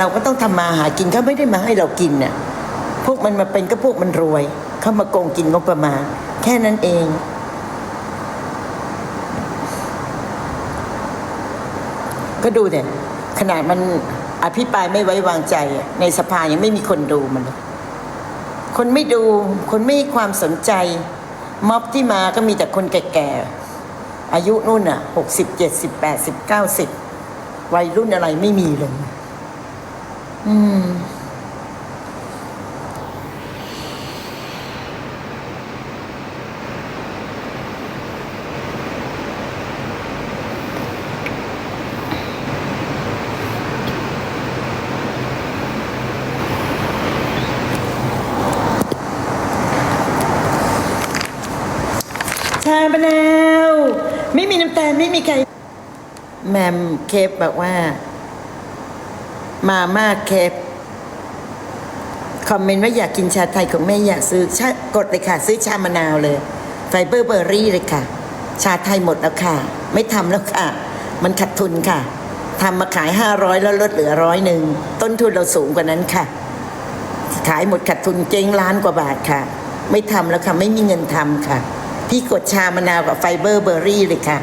เราก็ต้องทำมาหากินเขาไม่ได้มาให้เรากินน่ะพวกมันมาเป็นก็พวกมันรวย เขามาโกงกินงบประมาณ แค่นั้นเอง ก็ดูเนี่ยขนาดมันอภิปรายไม่ไว้วางใจ ในสภายังไม่มีคนดูมันเลยคนไม่ดู คนไม่ให้ความสนใจ ม็อบที่มาก็มีแต่คนแก่ๆ อายุนู่นอะหกสิบเจ็ดสิบแปดสิบเก้าสิบวัยรุ่นอะไรไม่มีเลย อืมชามะนาว ไม่มีน้ำตาลไม่มีใครแมมเคฟบอกว่า มาม่าเคฟคอมเมนต์ว่าอยากกินชาไทยของแม่อยากซื้อชากดเลยค่ะ ซื้อชามะนาวเลย ไฟเบอร์เบอร์รี่เลยค่ะ ชาไทยหมดแล้วค่ะ ไม่ทำแล้วค่ะ มันขาดทุนค่ะทำมาขายห้าร้อยแล้วลดเหลือร้อยหนึ่งต้นทุนเราสูงกว่านั้นค่ะ ขายหมดขาดทุนเจ๊งล้านกว่าบาทค่ะ ไม่ทำแล้วค่ะ ไม่มีเงินทำค่ะ พี่กดชามะนาวกับไฟเบอร์เบอร์รี่เลยค่ะ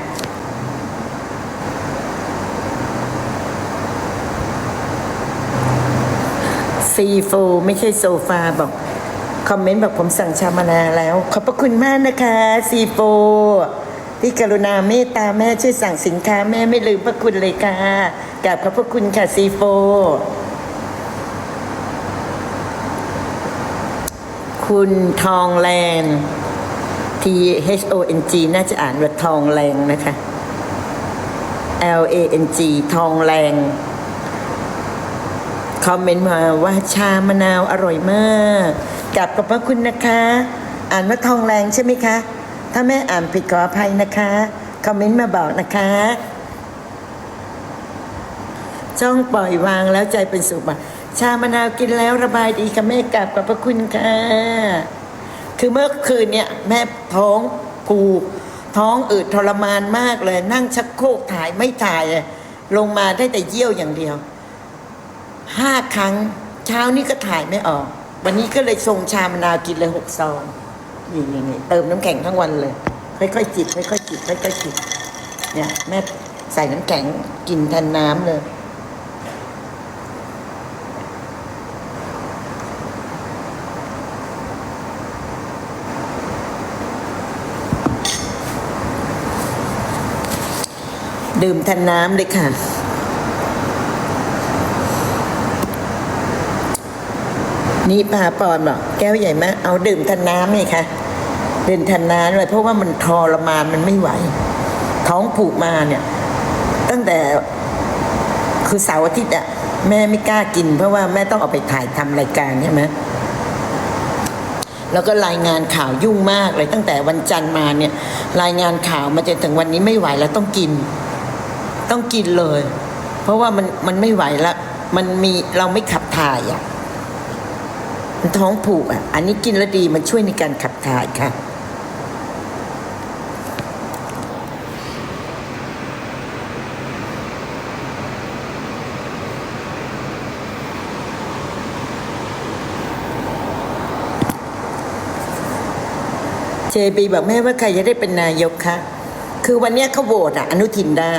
ซีโฟไม่ใช่โซฟาบอก คอมเมนต์บอกผมสั่งชามะนาแล้ว ขอบพระคุณมากนะคะซีโฟที่กรุณาเมตตาแม่ช่วยสั่งสินค้าแม่ไม่ลืมพระคุณเลยค่ะกราบขอบพระคุณค่ะซีโฟคุณทองแรง T H O N G น่าจะอ่านว่าทองแรงนะคะ L A N G ทองแรง อมเมนต์มาว่าชามะนาวอร่อยมากกลับขอบพระคุณนะคะ อ่านว่าทองแรงใช่ไหมคะ ถ้าแม่อ่านผิดขออภัยนะคะ คอมเมนต์มาบอกนะคะช่องปล่อยวางแล้วใจเป็นสุขชามะนาวกินแล้วระบายดีค่ะแม่กลับขอบพระคุณค่ะ คือเมื่อคืนเนี่ยแม่ท้องผูกท้องอืดทรมานมากเลย นั่งชักโครกถ่ายไม่ถ่าย ลงมาได้แต่เยี่ยวอย่างเดียว ห้าครั้ง เช้านี้ก็ถ่ายไม่ออก วันนี้ก็เลยชงชามะนาวกินเลยหกซองนี่นี่นี่เติมน้ำแข็งทั้งวันเลย ค่อยๆจิบค่อยๆจิบค่อยๆจิบเนี่ยแม่ใส่น้ำแข็งกินแทนน้ำเลยดื่มแทนน้ำเลยค่ะ นี่ปาปอนบอกแก้วใหญ่มากเอาดื่มแทนน้ำเลยค่ะดื่มแทนน้ำเลยเพราะว่ามันทรมานมันไม่ไหว ท้องผูกมาเนี่ย ตั้งแต่คือเสาร์อาทิตย์อะแม่ไม่กล้ากิน เพราะว่าแม่ต้องเอาไปถ่ายทำรายการใช่ไหมแล้วก็รายงานข่าวยุ่งมากเลยตั้งแต่วันจันทร์มาเนี่ย รายงานข่าวมาจนถึงวันนี้ไม่ไหวแล้วต้องกิน ต้องกินเลย เพราะว่ามันมันไม่ไหวละมันมีเราไม่ขับถ่ายอะ่ะ มันท้องผูกอะ อันนี้กินแล้วดีมันช่วยในการขับถ่ายค่ะ เจบีบอกแม่ว่าใครจะได้เป็นนายกคะคือวันเนี้ยเขาโหวตอะ อนุทินได้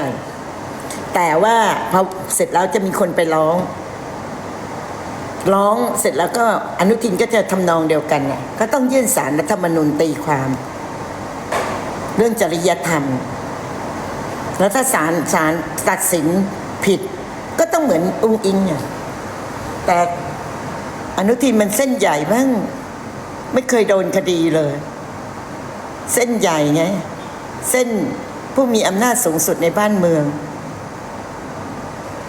แต่ว่าพอเสร็จแล้วจะมีคนไปร้อง ร้องเสร็จแล้วก็อนุทินก็จะทำนองเดียวกันน่ะก็ต้องยื่นสารรัฐธรรมนูญตีความ เรื่องจริยธรรม แล้วถ้าศาลศาลตัดสินผิด ก็ต้องเหมือนอุ้งอิงอะแต่อนุทินมันเส้นใหญ่บ้างไม่เคยโดนคดีเลย เส้นใหญ่ไง เส้นผู้มีอำนาจสูงสุดในบ้านเมือง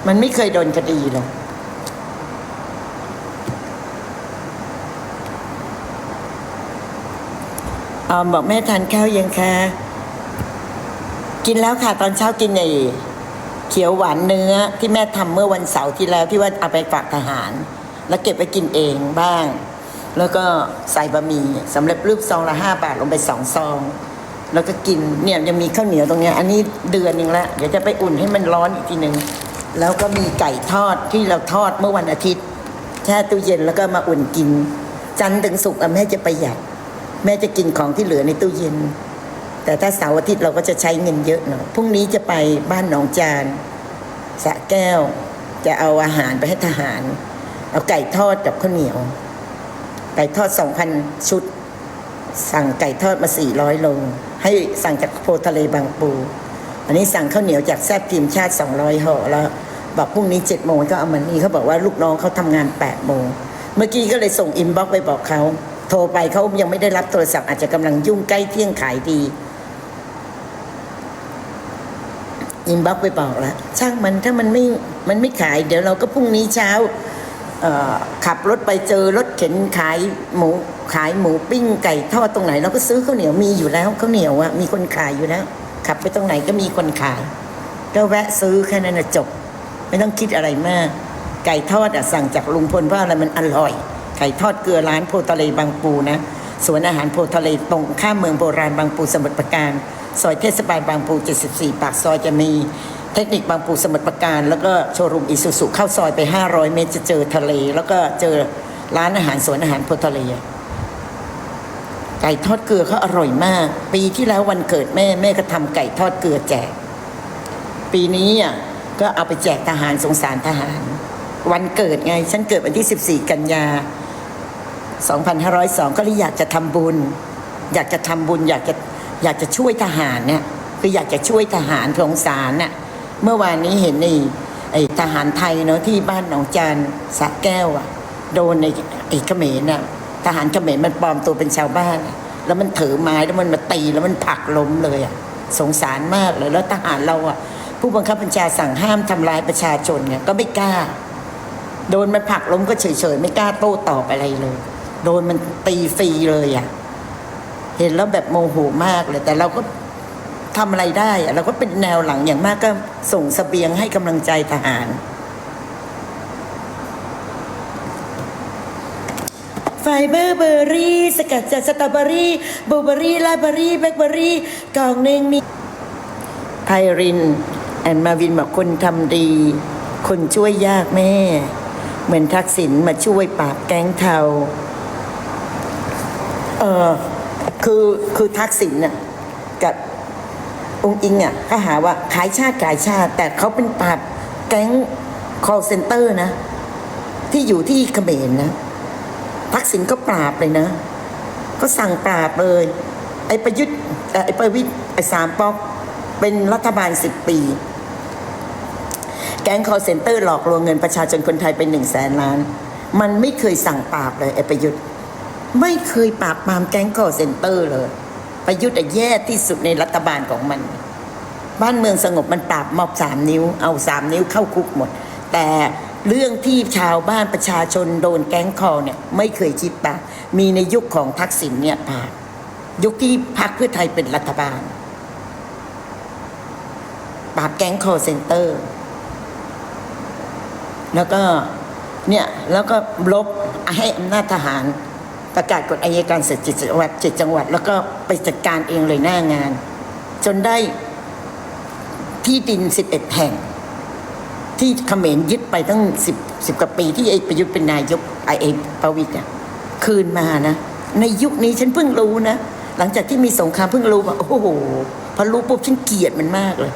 มันไม่เคยโดนคดีหรอก ออมบอกแม่ทานข้าวยังคะกินแล้วค่ะตอนเช้ากินไอ้เขียวหวานเนื้อที่แม่ทำเมื่อวันเสาร์ที่แล้วที่ว่าเอาไปฝากทหาร แล้วเก็บไปกินเองบ้าง แล้วก็ใส่บะหมี่สำเร็จรูปซองละห้าบาทลงไปสองซอง แล้วก็กินเนี่ยยังมีข้าวเหนียวตรงเนี้ยอันนี้เดือนหนึ่งล้วเดี๋ยวจะไปอุ่นให้มันร้อนอีกทีหนึ่งแล้วก็มีไก่ทอดที่เราทอดเมื่อวันอาทิตย์แช่ตู้เย็นแล้วก็มาอุ่นกิน จันทร์ถึงศุกร์แม่จะประหยัด แม่จะกินของที่เหลือในตู้เย็น แต่ถ้าเสาร์อาทิตย์เราก็จะใช้เงินเยอะหน่อยพรุ่งนี้จะไปบ้านหนองจานสะแก้ว จะเอาอาหารไปให้ทหาร เอาไก่ทอดกับข้าวเหนียว ไก่ทอดสองพันชุด สั่งไก่ทอดมาสี่ร้อยโลให้สั่งจากโพทะเลบางปู อันนี้สั่งข้าวเหนียวจากแซบทีมชาติสองร้อยห่อแล้วบอกพรุ่งนี้เจ็ดโมงก็เอามานี่เขาบอกว่าลูกน้องเขาทำงานแปดโมงเมื่อกี้ก็เลยส่งอินบ็อกซ์ไปบอกเขา โทรไปเขายังไม่ได้รับโทรศัพท์อาจจะกำลังยุ่งใกล้เที่ยงขายดีอินบ็อกไปบอกแล้วช่างมันถ้ามันไม่มันไม่ขาย เดี๋ยวเราก็พรุ่งนี้เช้าขับรถไปเจอรถเข็นขายหมูขายหมูปิ้งไก่ทอดตรงไหน เราก็ซื้อข้าวเหนียวมีอยู่แล้วข้าวเหนียวอะมีคนขายอยู่แล้ว ขับไปตรงไหนก็มีคนขายก็แวะซื้อแค่นั้นจบ ไม่ต้องคิดอะไรมาก ไก่ทอดอะสั่งจากลุงพลเพราะอะไรมันอร่อย ไก่ทอดเกลือร้านโพทะเลบางปูนะสวนอาหารโพทะเลตรงข้ามเมืองโบราณบางปูสมุทรปราการซอยเทศบาลบางปู 74 ปากซอยจะมีเทคนิคบางปูสมุทรปราการ แล้วก็โชว์รูมอิสุสุเข้าซอยไป 500 เมตรจะเจอทะเล แล้วก็เจอร้านอาหารสวนอาหารโพทะเลไก่ทอดเกลือเขาอร่อยมาก ปีที่แล้ววันเกิดแม่แม่ก็ทำไก่ทอดเกลือแจก ปีนี้อะก็เอาไปแจกทหารสงสารทหาร วันเกิดไง ฉันเกิดวันที่ 14 กันยา 2502 ก็เลยอยากจะทำบุญ อยากจะทำบุญ อยากจะอยากจะช่วยทหารเนี่ยคืออยากจะช่วยทหารสงสารเน่ะเมื่อวานนี้เห็นในไอ้ทหารไทยเนาะที่บ้านหนองจานสะแก้วอะโดนในไอ้เขมรน่ะทหารเขมรมันปลอมตัวเป็นชาวบ้าน แล้วมันถือไม้แล้วมันมาตีแล้วมันผลักล้มเลยอะสงสารมากเลยแล้วทหารเราอะผู้บังคับบัญชาสั่งห้ามทำร้ายประชาชนเนี่ยก็ไม่กล้า โดนมันผลักล้มก็เฉยๆ ไม่กล้าโต้ตอบอะไรเลย โดนมันตีฟรีเลยอะ เห็นแล้วแบบโมโหมากเลย แต่เราก็ทำอะไรได้อะเราก็เป็นแนวหลังอย่างมากก็ส่งเสบียงให้กำลังใจทหาร ไฟเบอร์เบอร์รี่ สกัดจากสตรอเบอรี่บลูเบอรี่ลาเบอรี่แบล็คเบอรี่กล่องหนึ่งมีไพริน แอนมาวินบอกคนทำดี คนช่วยยากแม่ เหมือนทักษิณมาช่วยปราบแก๊งเทา เออคือคือทักษิณน่ะกับองค์อิงอะเขาหาว่าขายชาติขายชาติ แต่เขาเป็นปราบแก๊ง call center นะ ที่อยู่ที่เขมรนะทักษิณก็ปราบเลยนะ ก็สั่งปราบเลย ไอ้ประยุทธ์ไอ้ประวิทย์ไอ้สามป๊อกเป็นรัฐบาลสิบปี แก๊งคอเซ็นเตอร์หลอกลวงเงินประชาชนคนไทยเป็นหนึ่งแสนล้าน มันไม่เคยสั่งปราบเลยไอ้ประยุทธ์ ไม่เคยปราบปรามแก๊งคอเซ็นเตอร์เลย ประยุทธ์แย่ที่สุดในรัฐบาลของมัน บ้านเมืองสงบมันปราบมอบสามนิ้ว เอาสามนิ้วเข้าคุกหมด แต่เรื่องที่ชาวบ้านประชาชนโดนแก๊งคอเนี่ยไม่เคยคิดปรามีในยุคของทักษิณเนี่ยปราบยุคที่พรรคเพื่อไทยเป็นรัฐบาล ปราบแก๊งคอเซ็นเตอร์ แล้วก็เนี่ยแล้วก็ลบให้อำนาจทหาร ประกาศกฎอายการศึกเจ็ดจังหวัดจ็ดจังหวัด แล้วก็ไปจัดการเองเลยหน้างาน จนได้ที่ดินสิบเอ็ดแห่ง ที่เขมรยึดไปตั้งสิบสิบกว่าปีที่ไอ้ประยุทธ์เป็นนายกไอเอประวิตรเนี่ยคืนมานะ ในยุคนี้ฉันเพิ่งรู้นะ หลังจากที่มีสงครามเพิ่งรู้ว่าโอ้โหพอรู้ปุ๊บฉันเกลียดมันมากเลย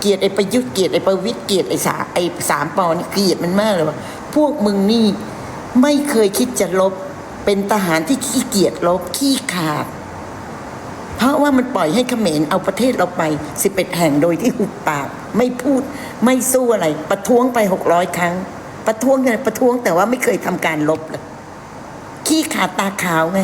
เกลียดไอ้ประยุทธ์เกลียดไอ้ประวิตรเกลียดไอ้สาไอ้สามปอนี่เกลียดมันมากเลยว่าพวกมึงนี่ไม่เคยคิดจะลบ เป็นทหารที่ขี้เกียจลบขี้ขาด เพราะว่ามันปล่อยให้เขมรเอาประเทศเราไปสิบเอ็ดแห่งโดยที่หุบปาก ไม่พูดไม่สู้อะไร ประท้วงไปหกร้อยครั้ง ประท้วงไงประท้วงแต่ว่าไม่เคยทำการลบเลยขี้ขาดตาขาวไง